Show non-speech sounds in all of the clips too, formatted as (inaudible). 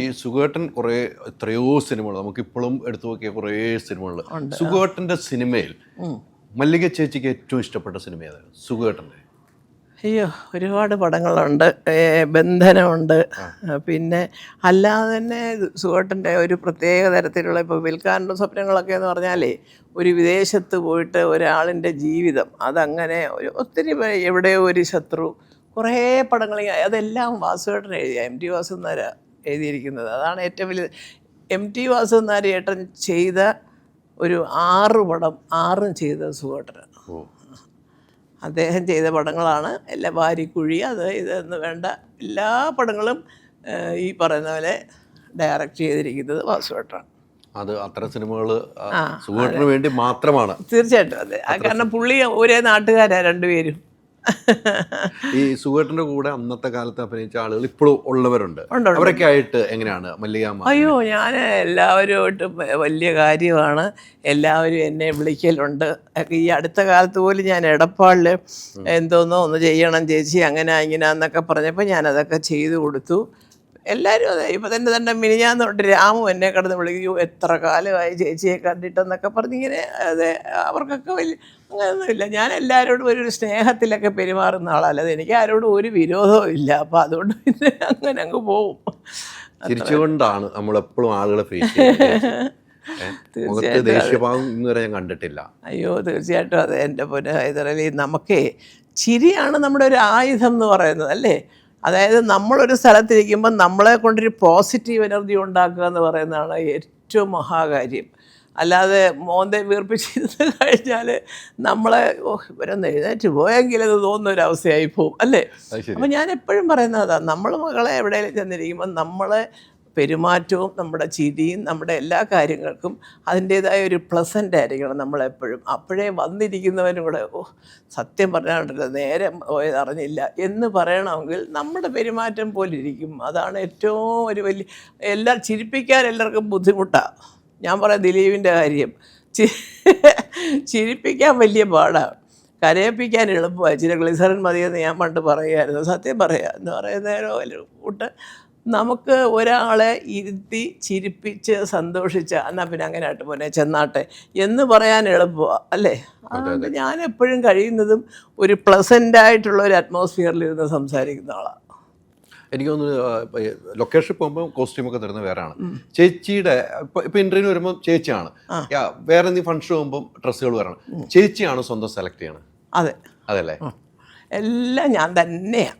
ഈ സുഖേട്ടൻ കുറേ എത്രയോ സിനിമകൾ നമുക്ക് ഇപ്പോഴും എടുത്തു നോക്കിയ കുറേ സിനിമകൾ. സുഖേട്ടന്റെ സിനിമയിൽ മല്ലിക ചേച്ചിക്ക് ഏറ്റവും ഇഷ്ടപ്പെട്ട സിനിമ ഏതായിരുന്നു സുഖേട്ടന്റെ അയ്യോ ഒരുപാട് പടങ്ങളുണ്ട്. ബന്ധനമുണ്ട്. പിന്നെ അല്ലാതെ തന്നെ സുഹേട്ടന്റെ ഒരു പ്രത്യേക തരത്തിലുള്ള ഇപ്പോൾ വിൽക്കാനുള്ള സ്വപ്നങ്ങളൊക്കെ എന്ന് പറഞ്ഞാലേ ഒരു വിദേശത്ത് പോയിട്ട് ഒരാളിന്റെ ജീവിതം അതങ്ങനെ ഒരു ഒത്തിരി എവിടെയോ ഒരു ശത്രു കുറേ പടങ്ങൾ അതെല്ലാം വാസുവേട്ടൻ എഴുതിയ എം ടി വാസുനാര എഴുതിയിരിക്കുന്നത്. അതാണ് ഏറ്റവും വലിയ എം ടി ഏട്ടൻ ചെയ്ത ഒരു ആറ് പടം ആറും ചെയ്ത സുഖേട്ടനാണ് അദ്ദേഹം ചെയ്ത പടങ്ങളാണ്. എല്ലാ വാരിക്കുഴി അത് ഇതെന്ന് വേണ്ട എല്ലാ പടങ്ങളും ഈ പറയുന്ന പോലെ ഡയറക്റ്റ് ചെയ്തിരിക്കുന്നത് വാസുവേട്ടാണ് അത് അത്തരം സിനിമകൾ സുഖേട്ടന് വേണ്ടി മാത്രമാണ്. തീർച്ചയായിട്ടും അതെ. കാരണം പുള്ളി ഒരേ നാട്ടുകാരാണ് രണ്ടുപേരും. ഈ സുഖേട്ടന്റെ കൂടെ അന്നത്തെ കാലത്ത് അഭിനയിച്ച ആളുകൾ ഇപ്പോഴും ഉള്ളവരുണ്ട്. അവരൊക്കെ ആയിട്ട് എങ്ങനെയാണ് മല്ലികാമ്മ അയ്യോ ഞാൻ എല്ലാവരുമായിട്ടും വലിയ കാര്യമാണ്. എല്ലാവരും എന്നെ വിളിക്കലുണ്ട്. ഈ അടുത്ത കാലത്ത് പോലും ഞാൻ എടപ്പാളിൽ എന്തോന്നോ ഒന്ന് ചെയ്യണം ചേച്ചി അങ്ങനെ ഇങ്ങനെ എന്നൊക്കെ പറഞ്ഞപ്പോൾ ഞാനതൊക്കെ ചെയ്തു കൊടുത്തു. എല്ലാവരും അതെ. ഇപ്പം തന്നെ തന്നെ മിനിഞ്ഞാന്ന് തൊട്ട് രാമു എന്നെ കിടന്ന് വിളിക്കൂ എത്ര കാലമായി ചേച്ചിയെ കണ്ടിട്ടെന്നൊക്കെ പറഞ്ഞിങ്ങനെ അതെ അവർക്കൊക്കെ വലിയ അങ്ങനെയൊന്നുമില്ല ഞാൻ എല്ലാവരോടും ഒരു സ്നേഹത്തിലൊക്കെ പെരുമാറുന്ന ആളല്ല എനിക്ക് ആരോടും ഒരു വിരോധവും ഇല്ല. അപ്പം അതുകൊണ്ട് പിന്നെ അങ്ങനെ അങ്ങ് പോവും. ചിരിച്ചുകൊണ്ടാണ് നമ്മൾ എപ്പോഴും ആളുകളെ ഫേസ് ചെയ്യുന്നത്. (laughs) മുഖത്ത് ദേഷ്യഭാവം ഇന്ന് വരെ ഞാൻ കണ്ടിട്ടില്ല. അയ്യോ തീർച്ചയായിട്ടും അതെ. എന്റെ പൊന്നെ ഹൈദരലി നമുക്കേ ചിരിയാണ് നമ്മുടെ ഒരു ആയുധം എന്ന് പറയുന്നത് അല്ലേ? അതായത് നമ്മളൊരു സ്ഥലത്തിരിക്കുമ്പോൾ നമ്മളെ കൊണ്ടൊരു പോസിറ്റീവ് എനർജി ഉണ്ടാക്കുക എന്ന് പറയുന്നതാണ് ഏറ്റവും മഹാകാര്യം. അല്ലാതെ മോന്തെ വീർപ്പിച്ചിരുന്ന് കഴിഞ്ഞാൽ നമ്മളെ ഇവരൊന്ന് എഴുന്നേറ്റ് പോയെങ്കിൽ അത് തോന്നുന്ന ഒരു അവസ്ഥയായി പോവും അല്ലേ അപ്പം ഞാൻ എപ്പോഴും പറയുന്നത് നമ്മൾ മകളെ എവിടെയെങ്കിലും ചെന്നിരിക്കുമ്പോൾ നമ്മളെ പെരുമാറ്റവും നമ്മുടെ ചിരിയും നമ്മുടെ എല്ലാ കാര്യങ്ങൾക്കും അതിന്റേതായ ഒരു പ്ലസന്റ് ആയിരിക്കണം നമ്മളെപ്പോഴും. അപ്പോഴേ വന്നിരിക്കുന്നവനും കൂടെ ഓ സത്യം പറഞ്ഞാൽ നേരെ പോയത് അറിഞ്ഞില്ല. എന്ന് പറയണമെങ്കിൽ നമ്മുടെ പെരുമാറ്റം പോലെ ഇരിക്കും അതാണ് ഏറ്റവും ഒരു വലിയ എല്ലാ ചിരിപ്പിക്കാൻ എല്ലാവർക്കും ബുദ്ധിമുട്ടാണ് ഞാൻ പറയാം ദിലീപിന്റെ കാര്യം. ചിരിപ്പിക്കാൻ വലിയ പാടാണ് കരയിപ്പിക്കാൻ എളുപ്പമായി ചില ഗ്ലിസറിൻ മതിയെന്ന് ഞാൻ പണ്ട് പറയുമായിരുന്നു സത്യം പറയുക എന്ന് പറയുന്നേരോ കൂട്ട് നമുക്ക് ഒരാളെ ഇരുത്തി ചിരിപ്പിച്ച് സന്തോഷിച്ച് എന്നാൽ പിന്നെ അങ്ങനെ ആയിട്ട് പോനെ ചെന്നാട്ടെ എന്ന് പറയാൻ എളുപ്പമാണ് അല്ലേ? അതുകൊണ്ട് ഞാൻ എപ്പോഴും കഴിയുന്നതും ഒരു പ്ലസന്റ് ആയിട്ടുള്ള ഒരു അറ്റ്മോസ്ഫിയറിൽ ഇരുന്ന് സംസാരിക്കുന്ന ആളാണ് എനിക്ക് തോന്നുന്നു ലൊക്കേഷൻ പോകുമ്പോൾ കോസ്റ്റ്യൂം ഒക്കെ തരുന്ന വേറെയാണ്. ചേച്ചിയുടെ ഇപ്പൊ ഇന്റർവ്യൂ വരുമ്പോൾ ചേച്ചിയാണ്. വേറെ എന്തെങ്കിലും ഫംഗ്ഷൻ പോകുമ്പോൾ ഡ്രസ്സുകൾ വരണം ചേച്ചിയാണ് സ്വന്തം സെലക്ട് ചെയ്യണത് അതെ. അതെ അല്ലേ എല്ലാം ഞാൻ തന്നെയാണ്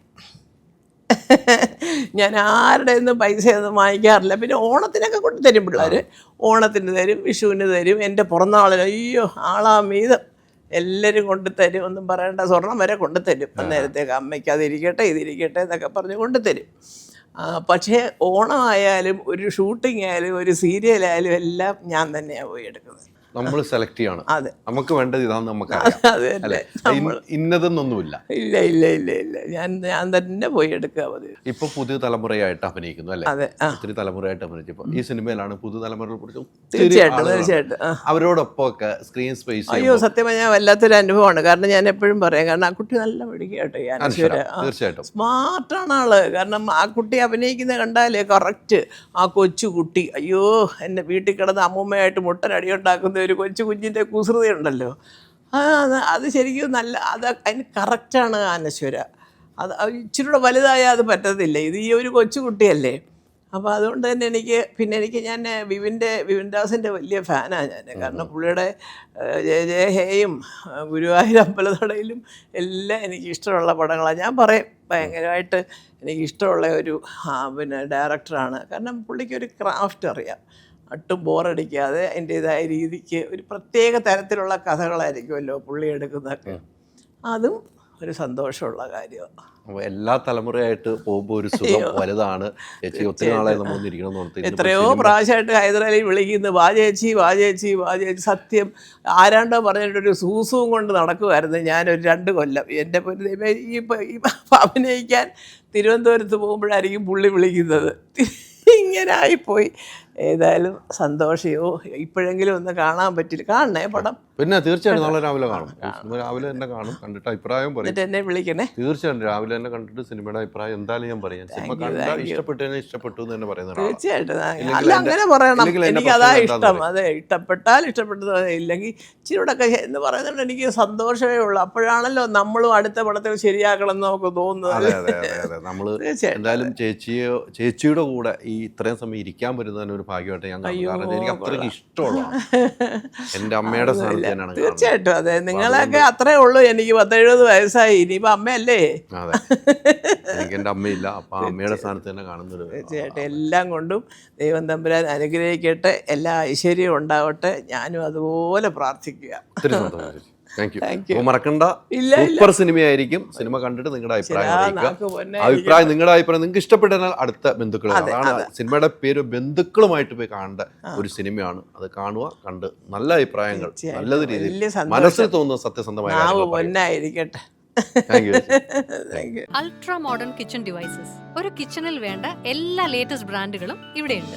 (laughs) ഞാൻ ആരുടെ നിന്നും പൈസയൊന്നും വാങ്ങിക്കാറില്ല. പിന്നെ ഓണത്തിനൊക്കെ കൊണ്ട് തരും പിള്ളേർ ഓണത്തിന് തരും വിഷുവിന് തരും എന്റെ പിറന്നാളിന് അയ്യോ ആളാ മീതം എല്ലാവരും കൊണ്ട് തരും ഒന്നും പറയേണ്ട. സ്വർണം വരെ കൊണ്ട് തരും. അന്നേരത്തേക്ക് അമ്മയ്ക്ക് അതിരിക്കട്ടെ ഇതിരിക്കട്ടെ എന്നൊക്കെ പറഞ്ഞ് കൊണ്ട് തരും. ആ, പക്ഷേ ഓണമായാലും ഒരു ഷൂട്ടിംഗ് ആയാലും ഒരു സീരിയലായാലും എല്ലാം ഞാൻ തന്നെയാണ് പോയി എടുക്കുന്നത്. നമ്മൾ സെലക്ട് ചെയ്യണം. അതെ. നമുക്ക് വേണ്ടത് ഇതാന്ന് നമുക്ക് അത് ഇന്നതെന്നൊന്നുമില്ല. ഇല്ല ഇല്ല ഇല്ല ഇല്ല. ഞാൻ ഞാൻ തന്നെ പോയി എടുക്കുക മതി. ഇപ്പൊ പുതിയ തലമുറയായിട്ട് അഭിനയിക്കുന്നു അല്ലെ? അതെ ഒത്തിരി തലമുറയായിട്ട് അഭിനയിച്ചപ്പോ ഈ സിനിമയിലാണ് പുതുതലമുറയെ കുറിച്ച് ഒത്തിരി തീർച്ചയായിട്ടും തീർച്ചയായിട്ടും അവരോടൊപ്പം ഒക്കെ സ്ക്രീൻ സ്പേസ് അയ്യോ സത്യമായി ഞാൻ വല്ലാത്തൊരു അനുഭവമാണ്. കാരണം ഞാൻ എപ്പോഴും പറയാം കാരണം ആ കുട്ടി നല്ല പിടിക്കുക കേട്ടോ ഈ അനശ്വര. തീർച്ചയായിട്ടും. സ്മാർട്ടാണ് ആൾ. കാരണം ആ കുട്ടി അഭിനയിക്കുന്നത് കണ്ടാലേ കറക്റ്റ് ആ കൊച്ചു കുട്ടി അയ്യോ എന്നെ വീട്ടിൽ കിടന്ന് അമ്മൂമ്മയായിട്ട് മുട്ടനടി ഉണ്ടാക്കുന്ന ഒരു കൊച്ചു കുഞ്ഞിന്റെ കുസൃതി ഉണ്ടല്ലോ ആ അത് ശരിക്കും നല്ല അത് അതിന് കറക്റ്റാണ് അനശ്വര. അത് അത് ഇച്ചിരി കൂടെ വലുതായാൽ അത് പറ്റത്തില്ല. ഇത് ഈ ഒരു കൊച്ചു കുട്ടിയല്ലേ. അപ്പോൾ അതുകൊണ്ട് തന്നെ എനിക്ക് പിന്നെ എനിക്ക് ഞാൻ വിവിന്റെ വിവിൻദാസിന്റെ വലിയ ഫാനാണ് ഞാൻ. കാരണം പുള്ളിയുടെ ജയ ജയ ഹേയും ഗുരുവായൂർ അമ്പലത്തടയിലും എല്ലാം എനിക്ക് ഇഷ്ടമുള്ള പടങ്ങളാണ് ഞാൻ പറയും ഭയങ്കരമായിട്ട് എനിക്ക് ഇഷ്ടമുള്ള ഒരു പിന്നെ ഡയറക്ടറാണ് കാരണം പുള്ളിക്ക് ഒരു ക്രാഫ്റ്റ് അറിയാം. ഒട്ടും ബോറടിക്കാതെ അതിന്റെതായ രീതിക്ക് ഒരു പ്രത്യേക തരത്തിലുള്ള കഥകളായിരിക്കുമല്ലോ പുള്ളി എടുക്കുന്നതൊക്കെ അതും ഒരു സന്തോഷമുള്ള കാര്യമാണ് എല്ലാ തലമുറയായിട്ട് പോകുമ്പോൾ ഒരു സുഖം വലുതാണ്. ചേച്ചി ഒത്തിരി നാളെ നമ്മൾ ഇരിക്കണം എത്രയോ പ്രാവശ്യമായിട്ട് ഹൈദരാലി വിളിക്കുന്നു വാ ചേച്ചി വാ ചേച്ചി വാ ചേച്ചി. സത്യം ആരാണ്ടോ പറഞ്ഞിട്ടൊരു സൂസും കൊണ്ട് നടക്കുമായിരുന്നു ഞാനൊരു രണ്ട് കൊല്ലം. എന്റെ ഈ അഭിനയിക്കാൻ തിരുവനന്തപുരത്ത് പോകുമ്പോഴായിരിക്കും പുള്ളി വിളിക്കുന്നത്. ഇങ്ങനെ ആയിപ്പോയി. ഏതായാലും സന്തോഷയോ ഇപ്പോഴെങ്കിലും ഒന്ന് കാണാൻ പറ്റില്ല. കാണണേ പടം. പിന്നെ തീർച്ചയായിട്ടും നാളെ രാവിലെ കാണും. രാവിലെ തന്നെ കാണും. കണ്ടിട്ട് അഭിപ്രായം പറയും. എന്നെ വിളിക്കണേ. തീർച്ചയായിട്ടും രാവിലെ തന്നെ കണ്ടിട്ട് സിനിമയുടെ അഭിപ്രായം എന്തായാലും ഞാൻ പറയാം. സിനിമ കണ്ടാൽ ഇഷ്ടപ്പെട്ടു എന്ന് തന്നെ പറയുന്നത് തീർച്ചയായിട്ടും. അല്ല അങ്ങനെ പറയണം. എനിക്ക് അതാ ഇഷ്ടം. അതെ ഇഷ്ടപ്പെട്ടാൽ ഇഷ്ടപ്പെട്ടത്. ഇല്ലെങ്കിൽ ഇച്ചിരിയോടൊക്കെ എന്ന് പറയുന്നുണ്ട് എനിക്ക് സന്തോഷമേ ഉള്ളൂ. അപ്പോഴാണല്ലോ നമ്മളും അടുത്ത പടത്തിൽ ശരിയാക്കണം എന്ന് നമുക്ക് തോന്നുന്നത്. തീർച്ചയായിട്ടും. എന്തായാലും ചേച്ചിയോ ചേച്ചിയുടെ കൂടെ ഈ ഇത്രയും സമയം ഇരിക്കാൻ പറ്റുന്നതിന് ഒരു ഭാഗ്യമായിട്ട് ഞാൻ കാണുന്നത് കാരണം എനിക്ക് അത്രയ്ക്ക് ഇഷ്ടമുള്ള എന്റെ അമ്മയുടെ കാണുന്നത്. തീർച്ചയായിട്ടും. അതെ നിങ്ങളൊക്കെ അത്രേ ഉള്ളൂ. എനിക്ക് പത്തെഴുപത് വയസ്സായി. ഇനിയിപ്പോൾ അമ്മയല്ലേ? അതെ. എനിക്ക് എന്റെ അമ്മയില്ല. അപ്പൊ അമ്മയുടെ സ്ഥാനത്ത് തന്നെ കാണുന്നൊരു തീർച്ചയായിട്ടും. എല്ലാം കൊണ്ടും ദൈവം തമ്പുരാൻ അനുഗ്രഹിക്കട്ടെ. എല്ലാ ഐശ്വര്യവും ഉണ്ടാവട്ടെ. ഞാനും അതുപോലെ പ്രാർത്ഥിക്കുക. ഒത്തിരി സന്തോഷം. Thank you Thank you. അപ്പോൾ മറക്കണ്ട സൂപ്പർ സിനിമയായിരിക്കും. സിനിമ കണ്ടിട്ട് നിങ്ങളുടെ അഭിപ്രായം അറിയിക്കുക. അഭിപ്രായം നിങ്ങളുടെ അഭിപ്രായം നിങ്ങൾക്ക് ഇഷ്ടപ്പെട്ടാൽ അടുത്ത ബന്ധുക്കൾ അതാണ് സിനിമയുടെ പേര് ബന്ധുക്കളുമായിട്ട് പോയി കാണേണ്ട ഒരു സിനിമയാണ്. അത് കാണുക കണ്ട് നല്ല അഭിപ്രായങ്ങൾ നല്ല നല്ലത് രീതിയിൽ. മനസ്സിൽ തോന്നുന്ന സത്യസന്ധമായ അൾട്രാ മോഡേൺ കിച്ചൺ ഡിവൈസസ് ഒരു കിച്ചണിൽ വേണ്ട എല്ലാ ലേറ്റസ്റ്റ് ബ്രാൻഡുകളും ഇവിടെയുണ്ട്.